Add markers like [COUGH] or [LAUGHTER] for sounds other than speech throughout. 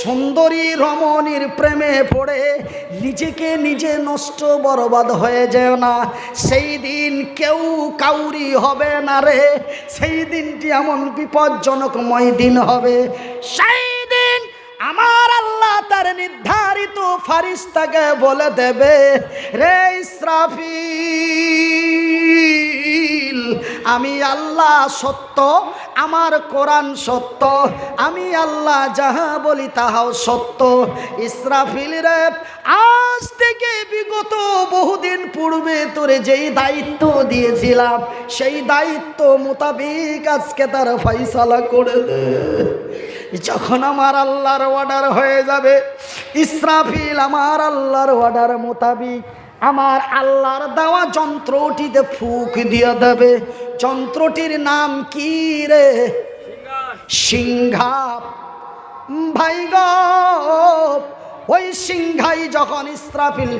সুন্দরী রমণীর প্রেমে পড়ে, নিজেকে নিজে নষ্ট বরবাদ হয়ে যেও না। সেই দিন কেউ কাউরি হবে না রে, সেই দিনটি এমন বিপজ্জনকময় দিন হবে। সেই দিন আমার আল্লাহ তার নির্ধারিত ফারিস্তাকে বলে দেবে, রে ইসরাফিল আমি আল্লাহ সত্য, আমার কোরআন সত্য, আমি আল্লাহ যাহা বলি তাহাও সত্য। ইসরাফিল আজ থেকে বিগত বহুদিন পূর্বে তোরে যেই দায়িত্ব দিয়েছিলাম, সেই দায়িত্ব মোতাবেক আজকে তার ফয়সালা করে দে যখন আমার আল্লাহর অর্ডার হয়ে যাবে, ইসরাফিল আমার আল্লাহর অর্ডার মোতাবিক আমার আল্লাহর দেওয়া যন্ত্রটিতে ফুক দিয়ে দেবে। যন্ত্রটির নাম কি রে? সিংহা ভাই ওই সিংহাই যখন ইসরাফিল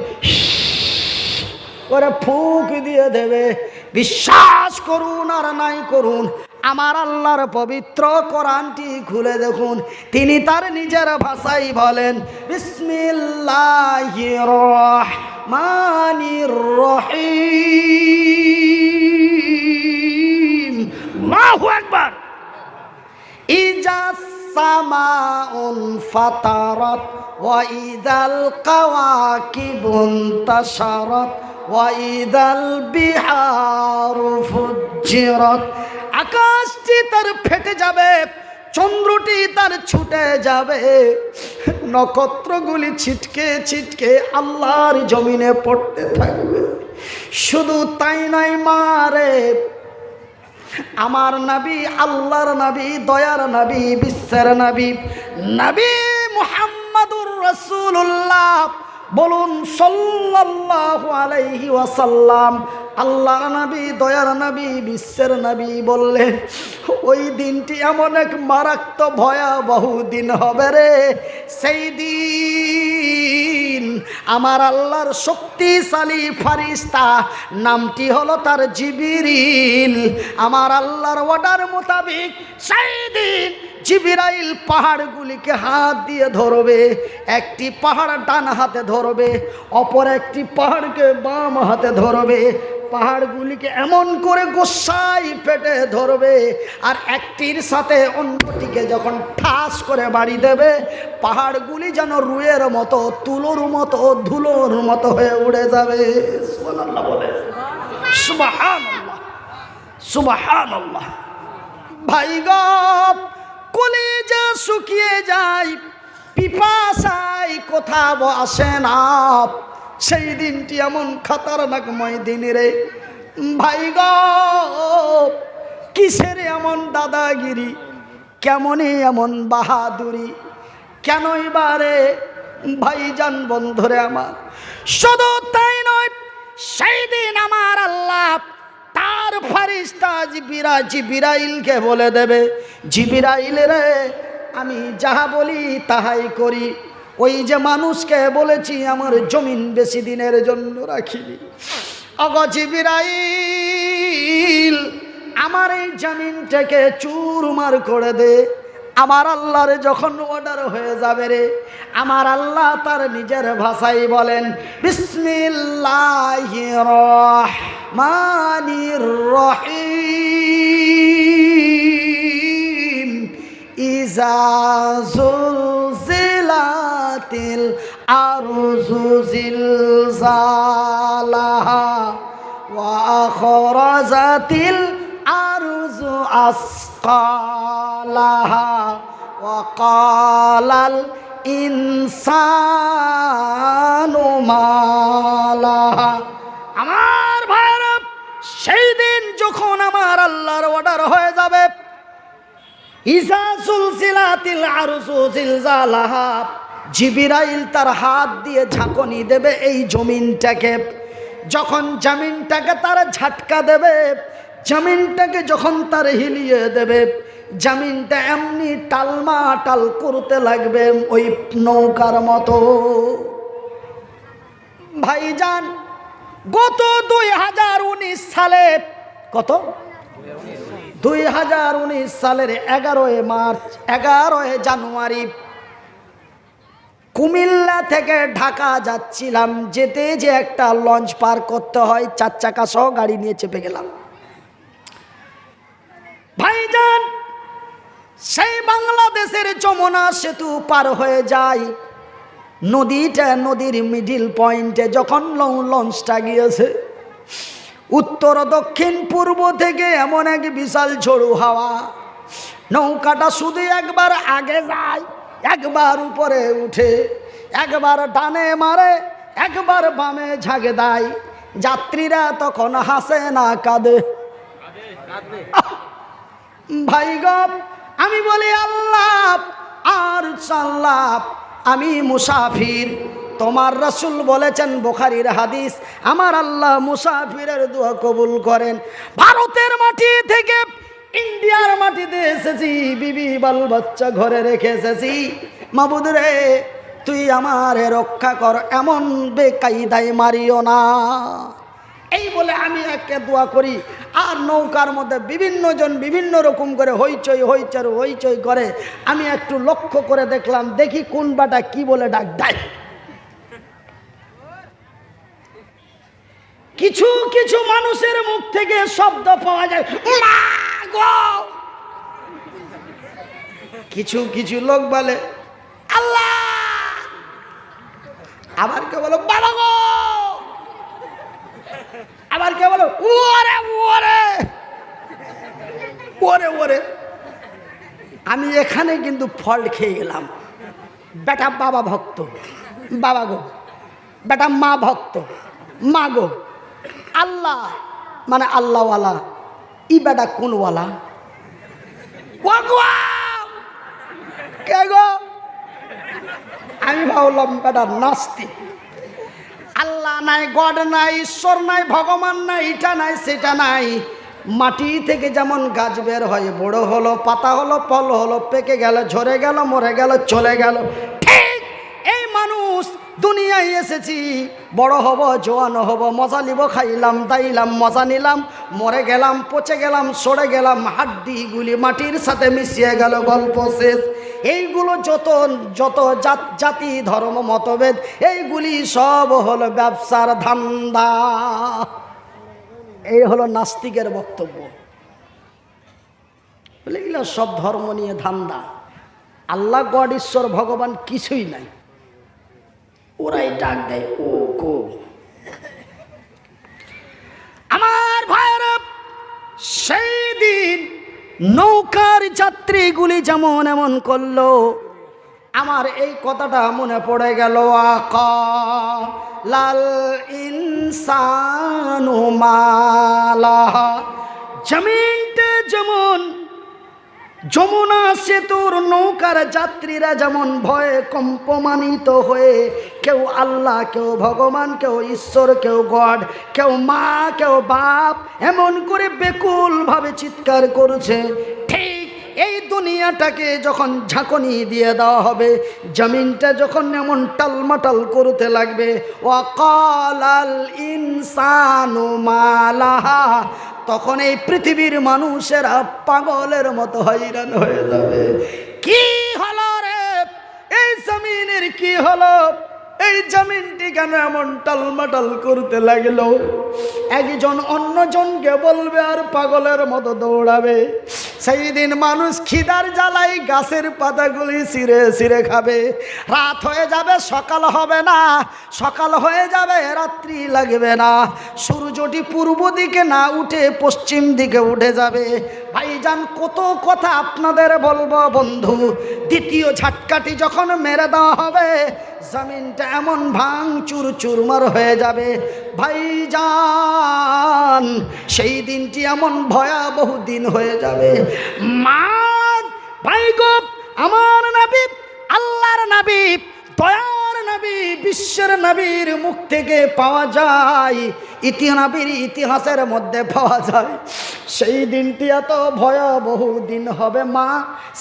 করে ফুক দিয়ে দেবে, বিশ্বাস করুন আর নাই করুন আমার আল্লাহর পবিত্র কোরআনটি খুলে দেখুন। তিনি তার নিজের ভাষাই বলেন বিসমিল্লাহ রহমানির রহিম। আল্লাহু আকবার। ইজা সামাউন ফাতারাত, ওয়া ইদাল কাওয়াকিবুন তাশারাত, ওয়া ইদাল বিহারু ফুজ্জিরাত। আকাশটি তার ফেটে যাবে, চন্দ্রটি তার ছুটে যাবে। নক্ষত্রগুলি ছিটকে ছিটকে আল্লাহর জমিনে পড়তে থাকবে। শুধু তাই নাই মারে আমার নাবি আল্লাহর নাবি দয়ার নাবি বিশ্বের নাবি নাবি মুহাম্মাদুর রসুল্লাহ বলুন ওয়াসাল্লাম, আল্লাহর নবী, দয়ার নবী, বিশ্বের নবী বললেন, ওই দিনটি এমন এক মারাত্মক ভয়াবহ দিন হবে রে। সেই দিন আমার আল্লাহর শক্তিশালী ফারিস্তা নামটি হলো তার জিবিরিল। আমার আল্লাহর অর্ডার মোতাবেক সেই দিন জিবিরাইল পাহাড়গুলিকে হাত দিয়ে ধরবে, একটি পাহাড় ডান হাতে ধরবে, অপর একটি পাহাড়কে বাম হাতে ধরবে। পাহাড়গুলিকে এমন করে গোসাই পেটে ধরবে আর একটির সাথে অন্যটিকে যখন ঠাস করে বাড়ি দেবে, পাহাড়গুলি যেন রুয়ের মতো, তুলোর মতো, ধুলোর মতো হয়ে উড়ে যাবে। বলে। সুবহানাল্লাহ। সুবহানাল্লাহ। ভাই গপ কলেজা শুকিয়ে যায়, পিপাসায় কোথাও আসে না। সেই দিনটি এমন খাতারনাকময় দিন রে। ভাই গ, কিসের এমন দাদাগিরি? কেমনই এমন বাহাদুরি? কেনই বারে ভাইজান বন্ধুরে আমার? শুধু তাই নয়, সেই দিন আমার আল্লাহ তার ফারিস্তা জিবিরা জিবিরাইলকে বলে দেবে, জিবিরাইল রে, আমি যাহা বলি তাহাই করি। ওই যে মানুষকে বলেছি আমার জমিন বেশি দিনের জন্য রাখিনি। অগ জিবিরাইল, আমার এই জমিনটাকে চুরমার করে দে। আমার আল্লাহর যখন অর্ডার হয়ে যাবে রে, আমার আল্লাহ তার নিজের ভাষাই বলেন ওয়া আখরাজাতিল আরজু আসকালাহা ওয়া ক্বালাল ইনসানু মালাহা। আমার ভাইরা সেই দিন যখন আমার আল্লাহর অর্ডার হয়ে যাবে ইসা সুলসিলাতিল আরসু জিলজালাহা, জিবিরাইল তার হাত দিয়ে ঝাঁকনি দেবে এই জমিনটাকে। যখন জমিনটাকে তার ঝাটকা দেবে জমিনটাকে যখন তার হিলিয়ে দেবে, জামিনটা এমনি টালমা টাল করতে লাগবে ওই নৌকার মতো। ভাইজান, গত দুই হাজার উনিশ সালে, কত? দুই হাজার উনিশ সালের এগারোই মার্চ, এগারোই জানুয়ারি, কুমিল্লা থেকে ঢাকা যাচ্ছিলাম, যেতে যে একটা লঞ্চ পার করতে হয়, চার চাকা সহ গাড়ি নিয়ে চেপে গেলাম ভাইজান সেই বাংলাদেশের যমুনা সেতু পার হয়ে যায়। নদীটা নদীর মিডিল পয়েন্টে যখন লং লঞ্চটা গিয়েছে উত্তর দক্ষিণ পূর্ব থেকে এমন এক বিশাল ঝোড়ো হাওয়া। নৌকাটা শুধু একবার আগে যায় একবার উপরে উঠে একবার ডানে মারে একবার বামে ঝাঁকে দেয়। যাত্রীরা তখন হাসে না কাঁদে। ভাই গপ আমি বলি, আল্লাহ, আর সাল্লাহ, আমি মুসাফির। তোমার রসুল বলেছেন বোখারির হাদিস, আমার আল্লাহ মুসাফিরের দোয়া কবুল করেন। ভারতের মাটি থেকে ইন্ডিয়ার মাটিতে এসেছি, বিবি বাল বাচ্চা ঘরে রেখে এসেছি। মাবুদ রে, তুই আমারে রক্ষা কর, এমন বেকাইদাই মারিও না। এই বলে আমি একে দোয়া করি। আর নৌকার মধ্যে বিভিন্ন জন বিভিন্ন রকম করে হইচই, হইচর, হইচই করে। আমি একটু লক্ষ্য করে দেখলাম, দেখি কোন বাটা কি বলে ডাক দেয়। কিছু কিছু মানুষের মুখ থেকে শব্দ পাওয়া যায়! কিছু কিছু লোক বলে, আল্লাহ! আবার কে বলো, বাবা গো! আবার কে বলো? ওরে ওরে! ওরে ওরে! আমি এখানে কিন্তু ফল খেয়ে গেলাম। বেটা বাবা ভক্ত। বাবা গো। বেটা মা ভক্ত। মা গো। আল্লাহ মানে আল্লাহওয়ালা। ই বেটা কোনওয়ালা! কে গো? আমি ভাবলাম বেটা নাস্তিক। আল্লাহ নাই, গড নাই, ঈশ্বর নাই, ভগবান নাই এটা নাই, সেটা নাই। মাটি থেকে যেমন গাছ বের হয়, বড় হলো, পাতা হলো, ফল হলো, পেকে গেল, ঝরে গেল, মরে গেল, চলে গেল। ঠিক এই মানুষ, দুনিয়ায় এসেছি। বড় হব, জোয়ান হব, মজা নিব, খাইলাম, দাইলাম, মজা নিলাম, মরে গেলাম, পচে গেলাম, সরে গেলাম হাড্ডিগুলি মাটির সাথে মিশিয়ে গেল, গল্প শেষ। এইগুলো যত যত জাত, জাতি, ধর্ম, মতভেদ, এইগুলি সব হলো ব্যবসার ধান্দা। এই হলো নাস্তিকের বক্তব্য। বলে এগুলো সব ধর্ম নিয়ে ধান্দা। আল্লাহ গড, ঈশ্বর, ভগবান কিছুই নাই। ওরাই ডাক দেয়, ও গো আমার ভাইরা সেই দিন নৌকার যাত্রীগুলি যেমন এমন করল। আমার এই কথাটা মনে পড়ে গেল আক লাল ইনসানুমালা জমিনটা যেমন যমুনা সেতুর নৌকার যাত্রীরা যেমন ভয়ে কম্পমানিত হয়ে, কেউ আল্লাহ, কেউ ভগবান, কেউ ঈশ্বর, কেউ গড, কেউ মা, কেউ বাপ, এমন করে বেকুলভাবে চিৎকার করছে, ঠিক এই দুনিয়াটাকে যখন ঝাঁকনি দিয়ে দেওয়া হবে, জমিনটা যখন এমন টালমাটাল করতে লাগবে ওয়াকালাল ইনসানু মালাহা তখন এই পৃথিবীর মানুষেরা পাগলের মতো হয়রান হয়ে যাবে। কি হলো রে? এই জমিনের কি হলো? এই জমিনটি কেন এমন টালমাটাল করতে লাগল? একজন অন্যজনকে বলবে, আর পাগলের মতো দৌড়াবে। সেই দিন মানুষ খিদার জ্বালাই গাছের পাতাগুলি ছিঁড়ে ছিঁড়ে খাবে। রাত হয়ে যাবে, সকাল হবে না। সকাল হয়ে যাবে, রাত্রি লাগবে না। সূর্যটি পূর্ব দিকে না উঠে পশ্চিম দিকে উঠে যাবে। ভাইজান, কত কথা আপনাদের বলব বন্ধু। দ্বিতীয় ঝাটকাটি যখন মেরে দেওয়া হবে জমিনটা এমন ভাঙ চুর চুরমার হয়ে যাবে। ভাইজান, সেই দিনটি এমন ভয়াবহ দিন হয়ে যাবে। মা ভাই গো আমার নাবি, আল্লাহর নাবি, দয়ার নবী, বিশ্বের নাবির মুখ থেকে পাওয়া যায় ইতিহাবির ইতিহাসের মধ্যে পাওয়া যায়। সেই দিনটি এত ভয়াবহ দিন হবে, মা।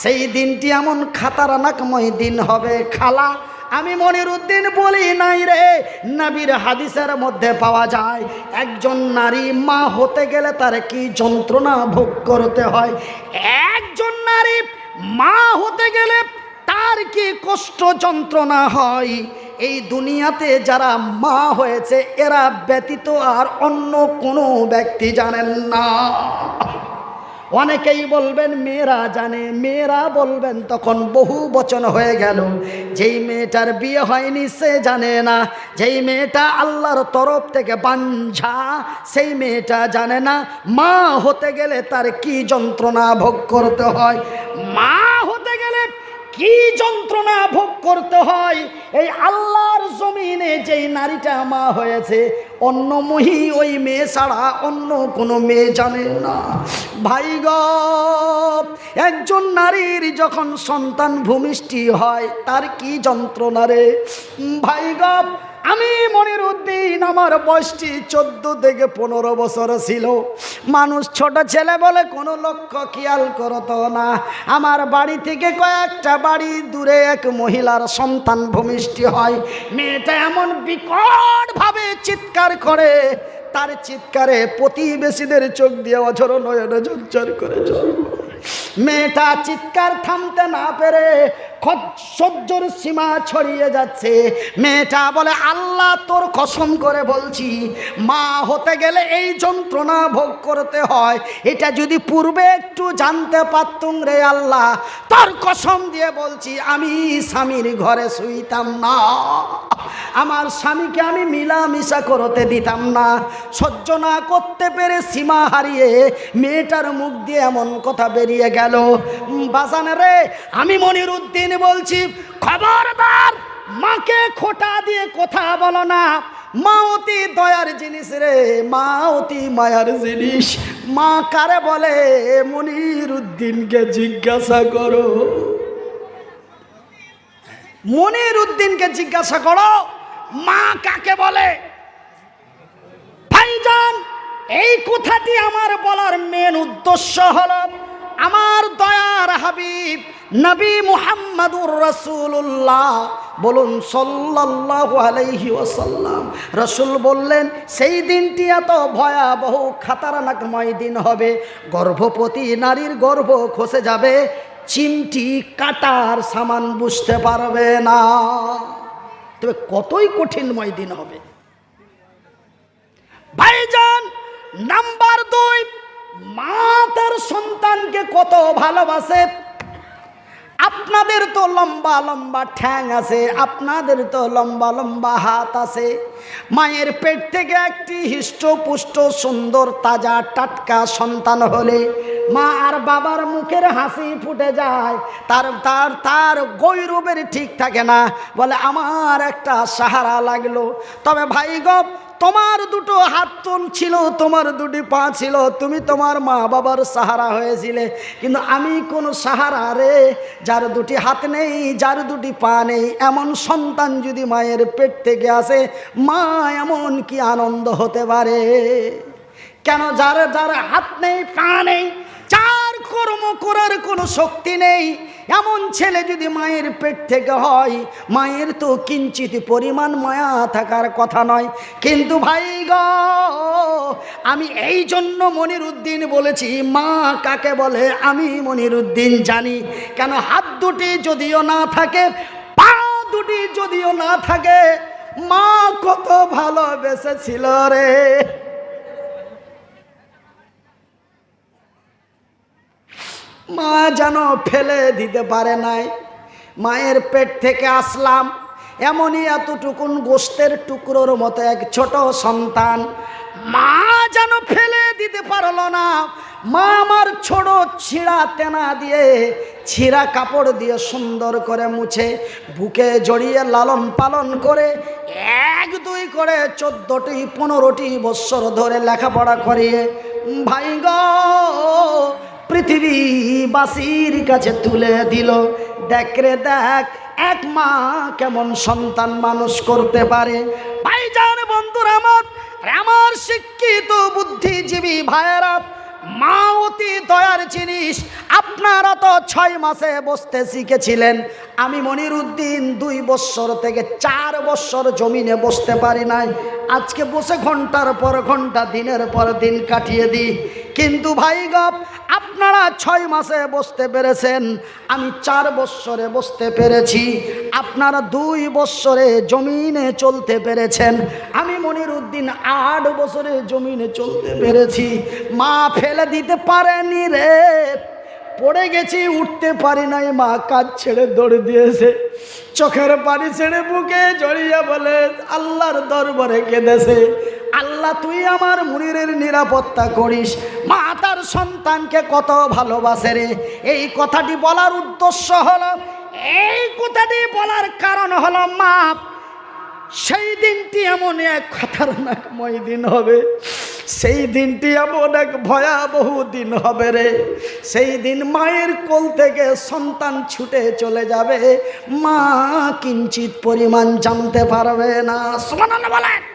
সেই দিনটি এমন খাতারানাকময় দিন হবে, খালা। আমি মনির উদ্দিন বলি নাই রে। নবীর হাদিসের মধ্যে পাওয়া যায়, একজন নারী মা হতে গেলে তার কি যন্ত্রণা ভোগ করতে হয়? একজন নারী মা হতে গেলে তার কি কষ্ট যন্ত্রণা হয়? এই দুনিয়াতে যারা মা হয়েছে, এরা ব্যতীত আর অন্য কোনো ব্যক্তি জানেন না। অনেকেই বলবেন, মেয়েরা জানে। মেয়েরা বলবেন, তখন বহু বচন হয়ে গেল। যেই মেয়েটার বিয়ে হয়নি, সে জানে না। যেই মেয়েটা আল্লাহর তরফ থেকে বাঞ্ঝা সেই মেয়েটা জানে না। মা হতে গেলে তার কি যন্ত্রণা ভোগ করতে হয়? মা কি যন্ত্রণা ভোগ করতে হয়? এই আল্লাহর জমিনে যেই নারীটা মা হয়েছে, অন্য মহি ওই মেয়ে ছাড়া অন্য কোনো মেয়ে জানে না। ভাই একজন নারীর যখন সন্তান ভূমিষ্ঠি হয়, তার কি যন্ত্রণা রে? ভাই আমি মনির উদ্দিন আমার বয়সটি চোদ্দ থেকে পনেরো বছর ছিল। মানুষ ছোট ছেলে বলে কোনো লক্ষ্য খেয়াল করতো না। আমার বাড়ি থেকে কয়েকটা বাড়ি দূরে এক মহিলার সন্তান ভূমিষ্ঠি হয়। মেয়েটা এমন বিকটভাবে চিৎকার করে, তার চিৎকারে প্রতিবেশীদের চোখ দিয়ে অঝর নয়নে ঝরঝর করে মেয়েটা চিৎকার থামতে না পেরে সহ্যর সীমা ছড়িয়ে যাচ্ছে। মেয়েটা বলে, আল্লাহ তোর কসম করে বলছি, মা হতে গেলে এই যন্ত্রণা ভোগ করতে হয়। এটা যদি পূর্বে একটু জানতে পারতুম রে আল্লাহ, তোর কসম দিয়ে বলছি, আমি স্বামীর ঘরে শুইতাম না। আমার স্বামীকে আমি মিলামিশা করতে দিতাম না। সহ্য না করতে পেরে সীমা হারিয়ে মেয়েটার মুখ দিয়ে এমন কথা বেরিয়ে গেল। বাজান রে, আমি মনির উদ্দিন বলছি, খবরদার, মাকে খোটা দিয়ে কথা বলো না। মা অতি দয়ার জিনিস রে মা অতি মায়ার জিনিস। মা কারে বলে মনির উদ্দিনকে জিজ্ঞাসা করো। মনির উদ্দিনকে জিজ্ঞাসা করো, মা কাকে বলে? ভাইজান, এই কথাটি আমার বলার মেন উদ্দেশ্য হলো আমার দয়ার হাবিব নবী মুহাম্মাদুর রাসূলুল্লাহ, বলুন সাল্লাল্লাহু আলাইহি ওয়াসাল্লাম। রসুল বললেন, সেই দিনটি এত ভয়াবহ খাতারনাকময় দিন হবে, গর্ভবতী নারীর গর্ভ খসে যাবে, চিমটি কাটার সামান বুঝতে পারবে না। তবে কতই কঠিনময় দিন হবে। ভাইজান, নাম্বার দুই মা তার সন্তানকে কত ভালোবাসে? আপনাদের তো লম্বা লম্বা ঠ্যাং আছে, আপনাদের তো লম্বা লম্বা হাত আছে। মায়ের পেট থেকে একটি হৃষ্টপুষ্ট, সুন্দর, তাজা, টাটকা সন্তান হলে মা আর বাবার মুখের হাসি ফুটে যায়। তার তার তার গৈরবের ঠিক থাকে না। বলে, আমার একটা সাহারা লাগল। তবে ভাই গপ তোমার দুটো হাত তুন ছিল, তোমার দুটি পা ছিল, তুমি তোমার মা বাবার সাহারা হয়েছিলে। কিন্তু আমি কোনো সাহারা রে, যার দুটি হাত নেই, যার দুটি পা নেই, এমন সন্তান যদি মায়ের পেট থেকে আসে, মা এমন কি আনন্দ হতে পারে? কেন যার যার হাত নেই, পা নেই চার কর্ম করার কোনো শক্তি নেই, এমন ছেলে যদি মায়ের পেট থেকে হয়, মায়ের তো কিঞ্চিত পরিমাণ মায়া থাকার কথা নয়। কিন্তু ভাই গ, আমি এই জন্য মনির উদ্দিন বলেছি, মা কাকে বলে আমি মনির উদ্দিন জানি। কেন হাত দুটি যদিও না থাকে, পা দুটি যদিও না থাকে, মা কত ভালোবেসেছিল রে। মা যেন ফেলে দিতে পারে নাই। মায়ের পেট থেকে আসলাম। এমনই এতটুকুন গোস্তের টুকরোর মতো এক ছোট সন্তান। মা যেন ফেলে দিতে পারল না। মা আমার ছোট ছিঁড়া তেনা দিয়ে ছিঁড়া কাপড় দিয়ে সুন্দর করে মুছে, বুকে জড়িয়ে লালন পালন করে এক, দুই করে চোদ্দটি, পনেরোটি বৎসর ধরে লেখাপড়া করিয়ে, ভাই গো পৃথিবীবাসীর কাছে তুলে দিল। দেখ রে দেখ, এক মা কেমন সন্তান মানুষ করতে পারে? ভাইজান, বন্ধুরা আমার আমার শিক্ষিত বুদ্ধিজীবী ভাইয়েরা, মা অতি দয়ার জিনিস, আপনারা তো ছয় মাসে বসতে শিখেছিলেন। আমি মনির উদ্দিন দুই বৎসর থেকে চার বৎসর জমিনে বসতে পারি নাই। আজকে বসে ঘণ্টার পর ঘণ্টা, দিনের পর দিন কাটিয়ে দিই। কিন্তু ভাই গপ, আপনারা ছয় মাসে বসতে পেরেছেন, আমি চার বৎসরে বসতে পেরেছি, আপনারা দুই বৎসরে জমিনে চলতে পেরেছেন, আমি মনির উদ্দিন আট বছরে জমিনে চলতে পেরেছি, মা ফেলে দিতে পারেনি রে, পড়ে গেছি, উঠতে পারি নাই, মা কাজ ছেড়ে দৌড় দিয়েছে, চোখের পানি ছেড়ে বুকে জড়িয়ে বলে, আল্লাহর দরবারে কেঁদেছে আল্লাহ, তুই আমার মুনিরের নিরাপত্তা করিস। মা তার সন্তানকে কত ভালোবাসে রে। এই কথাটি বলার উদ্দেশ্য হলো, এই কথাটি বলার কারণ হলো, মা, সেই দিনটি এমন এক খতরনাকময় দিন হবে। সেই দিনটি এমন এক ভয়াবহ দিন হবে রে। সেই দিন মায়ের কোল থেকে সন্তান ছুটে চলে যাবে। মা কিঞ্চিত পরিমাণ জানতে পারবে না। সুবহানাল্লাহ বলেন।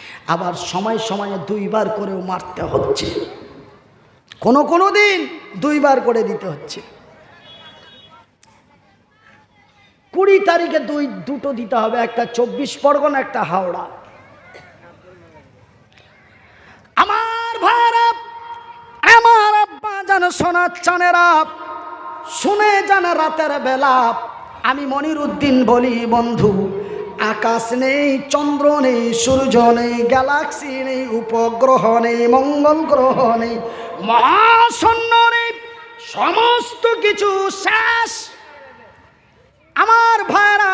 আবার সময় সময়ে দুইবার করেও মারতে হচ্ছে। কোনো কোনো দিন দুইবার করে দিতে হচ্ছে। কুড়ি তারিখে দুই, দুটো দিতে হবে, একটা চব্বিশ পরগনা, একটা হাওড়া। আমার ভাইরা আমার আব্বা যেন সোনার চানেরা শুনে যেন রাতের বেলা আমি মনির উদ্দিন বলি, বন্ধু আকাশ নেই, চন্দ্র নেই, সূর্য নেই, গ্যালাক্সি নেই, উপগ্রহ নেই, মঙ্গল গ্রহ নেই, মহাশূন্য নেই, সমস্ত কিছু শেষ। আমার ভাইরা,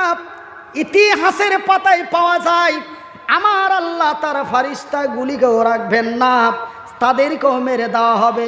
ইতিহাসের পাতায় পাওয়া যায়, আমার আল্লাহ তার ফারিস্তা গুলিকেও রাখবেন না, তাদেরকেও মেরে দেওয়া হবে।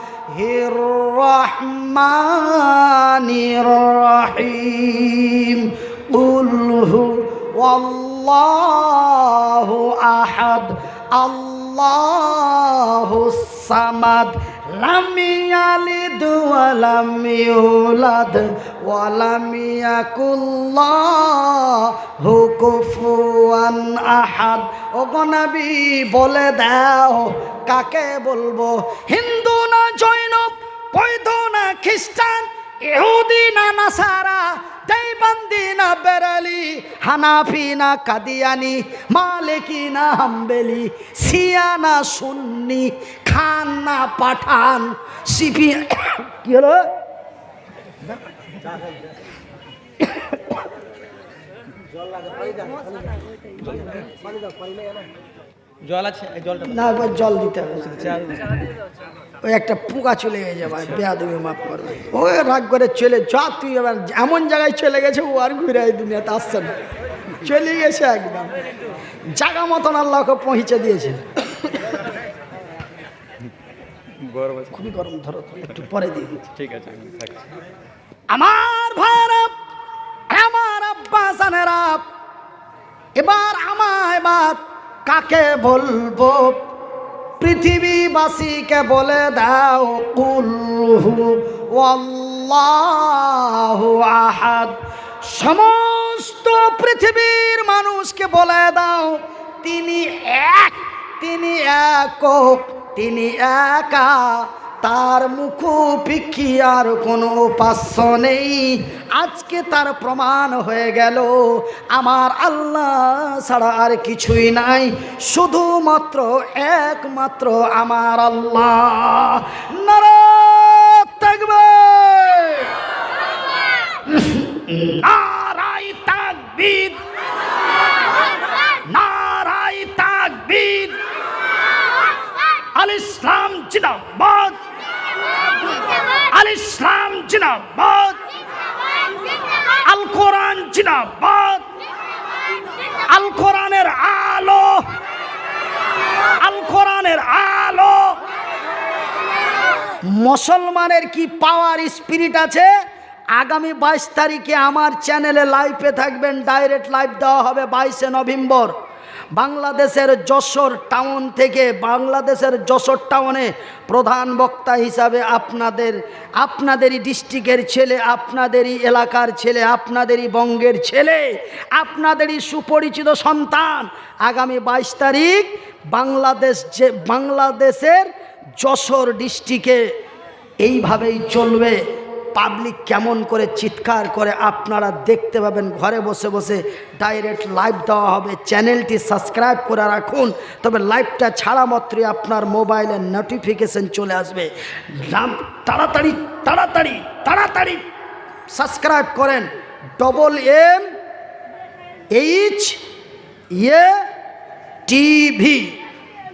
হির রহমানির রহিম কুলহু ওয়াল্লাহু আহাদ আল্লাহু সামাদ লাম আলি দুয়ালামি ওলাদ ওয়ালামি ওয়া লাম ইয়াকুল্লাহু কুফুয়ান আহাদ। ও গনাবি বলে দাও, কাকে বলব? হিন্দু না জৈন, বৈধ না খ্রিস্টান? ইহুদি না নাসারা দেবন্দি না বেরালি, হানাফি না কাদিয়ানি, মালিকি না হাম্বেলি সিয়া না সুন্নি, খান না পাঠান সিপি [COUGHS] কি হলো? [COUGHS] আছে? জলটা না জল দিতে হবে। ওই একটা পোকা চলে গেছে ভাই বেয়া দেবে মাফ করবে। ও রাগ করে চলে যা তুই এবার এমন জায়গায় চলে গেছে ও আর ঘুরে দুনিয়াতে আসছে না। চলে গেছে একদম। জায়গা মতন আল্লাহকে পৌঁছে দিয়েছে। গরম খুবই গরম ধরো একটু পরে দিয়ে ঠিক আছে আমি আমার ভাইরা আমার আব্বাসানেরা এবার আমায় বাপ কাকে বলব? পৃথিবীবাসীকে বলে দাও কুলহু ওয়াল্লাহু আহাদ। সমস্ত পৃথিবীর মানুষকে বলে দাও, তিনি এক, তিনি একক, তিনি একা। তার মুখোপিক্ষি আর কোনো উপাস্য নেই। আজকে তার প্রমাণ হয়ে গেল। আমার আল্লাহ ছাড়া আর কিছুই নাই। শুধুমাত্র একমাত্র আমার আল্লাহ। থাকবে নারাই নারাই তাকবীর। আল ইসলাম জিন্দাবাদ। ইসলাম জিন্দাবাদ। আল কোরআন জিন্দাবাদ। আল কোরআনের আলো। আল কোরআনের আলো। মুসলমানের কি পাওয়ার স্পিরিট আছে? আগামী বাইশ তারিখে আমার চ্যানেলে লাইভে থাকবেন ডাইরেক্ট লাইভ দেওয়া হবে বাইশে নভেম্বর। বাংলাদেশের যশোর টাউন থেকে বাংলাদেশের যশোর টাউনে প্রধান বক্তা হিসাবে আপনাদের, আপনাদেরই ডিস্ট্রিক্টের ছেলে, আপনাদেরই এলাকার ছেলে, আপনাদেরই বঙ্গের ছেলে, আপনাদেরই সুপরিচিত সন্তান। আগামী বাইশ তারিখ বাংলাদেশ যে, বাংলাদেশের যশোর ডিস্ট্রিক্টে এইভাবেই চলবে। পাবলিক কেমন করে চিৎকার করে আপনারা দেখতে পাবেন, ঘরে বসে বসে ডাইরেক্ট লাইভ দেওয়া হবে। চ্যানেলটি সাবস্ক্রাইব করে রাখুন। তবে লাইভটা ছাড়া মাত্রই আপনার মোবাইলে নোটিফিকেশন চলে আসবে। তাড়াতাড়ি তাড়াতাড়ি তাড়াতাড়ি সাবস্ক্রাইব করেন। Double M H A TV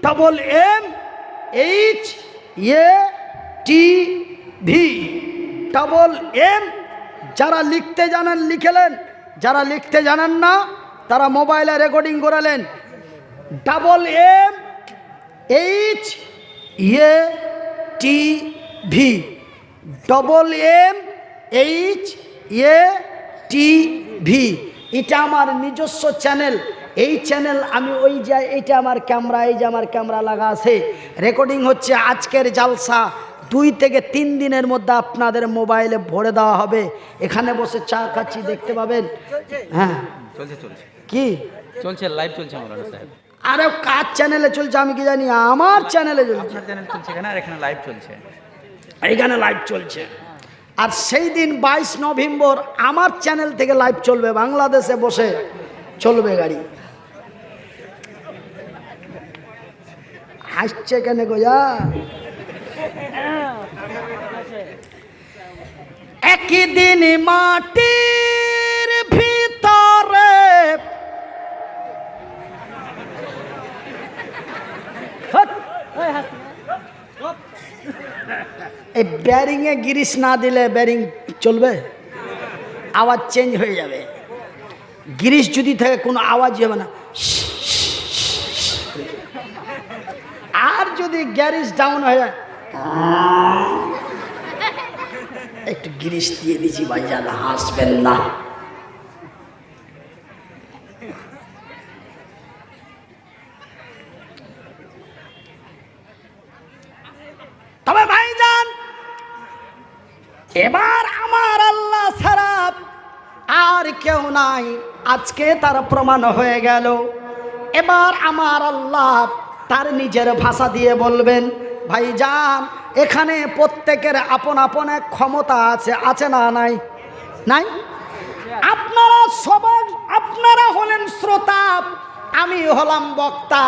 double M H A TV double M যারা লিখতে জানেন লিখেলেন, যারা লিখতে জানেন না, তারা মোবাইলে রেকর্ডিং করালেন। Double M H A T V double M H A T V এটা আমার নিজস্ব চ্যানেল এই চ্যানেল আমি ওই যে এইটা আমার ক্যামেরা এই যে আমার ক্যামেরা লাগা আছে। রেকর্ডিং হচ্ছে আজকের জালসা। দুই থেকে তিন দিনের মধ্যে আপনাদের মোবাইলে ভরে দেওয়া হবে। এখানে বসে চা খাচ্ছি দেখতে পাবেন। হ্যাঁ। চলছে চলছে। কি? চলছে লাইভ চলছে মৌলানা সাহেব আরে কার চ্যানেলে চলছে আমি কি জানি? আমার চ্যানেলে চলছে। চ্যানেল চলছে এখানে আর এখানে লাইভ চলছে। এইখানে লাইভ চলছে। আর সেই দিন বাইশ নভেম্বর আমার চ্যানেল থেকে লাইভ চলবে বাংলাদেশে বসে চলবে গাড়ি। হাসছে কেন গোজা একই দিন মাটির ভিতরে। এই ব্যারিংয়ে গিরিস না দিলে ব্যারিং চলবে আওয়াজ চেঞ্জ হয়ে যাবে গিরিস যদি থাকে, কোনো আওয়াজই হবে না আর যদি গ্যারিস ডাউন হয়ে যায় একটু গিরিশ দিয়ে দিছি ভাইজান, হাসবেন না। তবে ভাইজান, এবার আমার আল্লাহ ছাড়া আর কেউ নাই। আজকে তার প্রমাণ হয়ে গেল। এবার আমার আল্লাহ তার নিজের ভাষা দিয়ে বলবেন ভাইজান, এখানে প্রত্যেকের আপন আপন ক্ষমতা আছে আছে না নাই? নাই? আপনারা সবাই, আপনারা হলেন শ্রোতা, আমি হলাম বক্তা।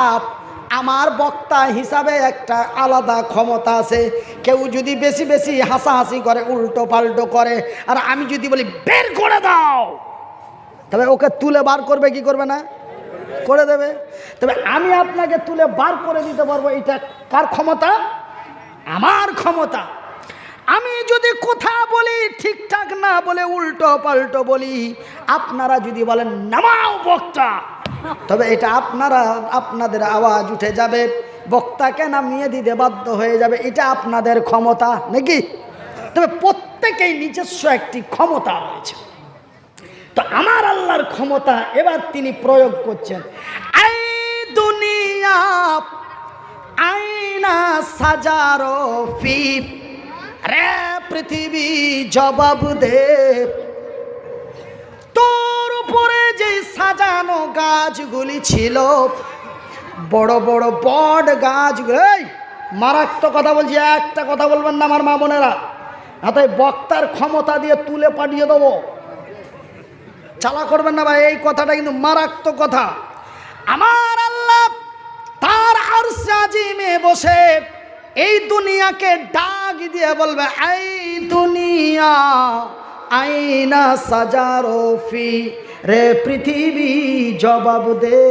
আমার বক্তা হিসাবে একটা আলাদা ক্ষমতা আছে। কেউ যদি বেশি বেশি হাসাহাসি করে, উল্টো পাল্টো করে, আর আমি যদি বলি, বের করে দাও! তবে ওকে তুলে বার করবে, কি করবে না? করে দেবে। তবে আমি আপনাকে তুলে বার করে দিতে পারব, এটা কার ক্ষমতা? আমার ক্ষমতা। আমি যদি কথা বলি, ঠিকঠাক না বলে উল্টো পাল্টো বলি, আপনারা যদি বলেন, নামাও বক্তা। তবে এটা আপনারা, আপনাদের আওয়াজ উঠে যাবে, বক্তাকে নামিয়ে দিতে বাধ্য হয়ে যাবে, এটা আপনাদের ক্ষমতা, নাকি? তবে প্রত্যেকেই নিজস্ব একটি ক্ষমতা রয়েছে। তো আমার আল্লাহর ক্ষমতা এবার তিনি প্রয়োগ করছেন। আই দুনিয়া আইনা সাজারো ফিপ রে পৃথিবী জবাব দে। তোর উপরে যে সাজানো গাছগুলি ছিল, বড় বড় বট গাছগুলো মারাত্মক কথা বলছি, একটা কথা বলবেন না আমার মা বোনেরা না তো বক্তার ক্ষমতা দিয়ে তুলে পাঠিয়ে দেবো। চালা করবেন না ভাই, এই কথাটা কিন্তু মারাত্মক কথা। আমার আল্লাহ তার আর সাজিমে বসে এই দুনিয়াকে ডাক দিয়ে বলবে এই দুনিয়া, আইনা সাজারো ফি, রে পৃথিবী জবাব দে।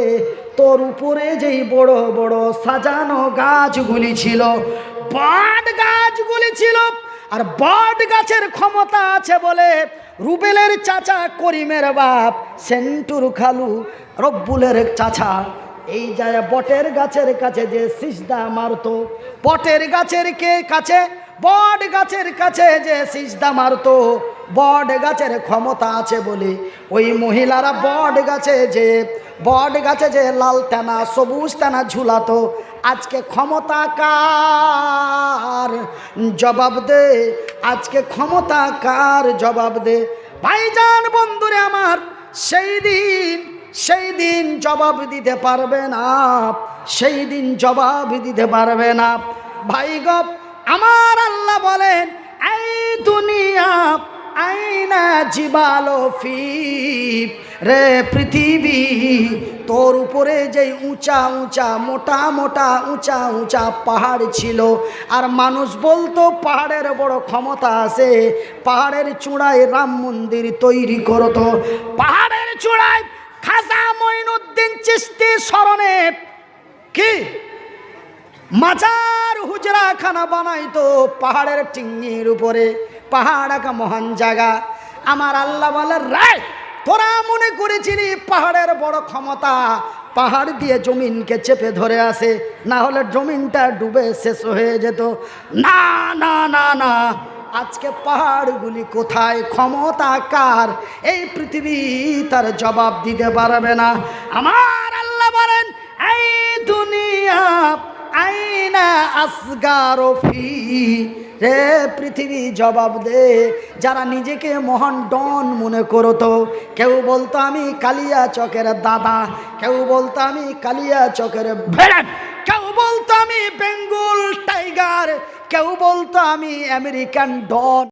তোর উপরে যেই বড় বড় সাজানো গাছগুলি ছিল বট গাছগুলি ছিল আর বট গাছের ক্ষমতা আছে বলে রুবেলের চাচা করিমের বাপ সেন্টুর খালু রব্বুলের চাচা। এই যায় বটের গাছের কাছে যে সিজদা মারতো, বটের গাছের কে কাছে? বট গাছের কাছে যে সিজদা মারতো, বট গাছের ক্ষমতা আছে বলে ওই মহিলারা বট গাছে যে বট গাছে যে লাল টানা সবুজ টানা ঝুলাতো। আজকে ক্ষমতা কার? জবাব দে। আজকে ক্ষমতা কার? জবাব দে। ভাইজান বন্ধুরে আমার, সেই দিন সেই দিন জবাব দিতে পারবে না। সেই দিন জবাব দিতে পারবে না। ভাই গপ, আমার আল্লাহ বলেন, এই দুনিয়া আইনা জিবালো রে পৃথিবী, তোর উপরে যে উঁচা উঁচা, মোটা মোটা, উঁচা উঁচা পাহাড় ছিল, আর মানুষ বলতো পাহাড়ের বড় ক্ষমতা আছে, পাহাড়ের চূড়ায় রাম মন্দির তৈরি করতো। পাহাড়ের চূড়ায় খাজা মঈনুদ্দিন চিস্তি স্মরণে কি? মাজার হুজরা খানা বানাইতো পাহাড়ের টিঙ্গির উপরে। পাহাড় একা মহান জায়গা। আমার আল্লাহ বলে, রায়, তোরা মনে করেছিলি পাহাড়ের বড় ক্ষমতা, পাহাড় দিয়ে জমিনকে চেপে ধরে আসে না হলে জমিনটা ডুবে শেষ হয়ে যেত। না না না না, আজকে পাহাড়গুলি কোথায়, ক্ষমতা কার, এই পৃথিবী তার জবাব দিতে পারবে না। আমার আল্লাহ বলেন, এই দুনিয়া আইনা আসগার ফি রে পৃথিবী জবাব দে। যারা নিজেকে মহান ডন মনে করতো, কেউ বলতো আমি কালিয়া চকের দাদা, কেউ বলতো আমি কালিয়া চকের ভেড়ান কেউ বলতো আমি বেঙ্গল টাইগার, কেউ বলতো আমি আমেরিকান ডন।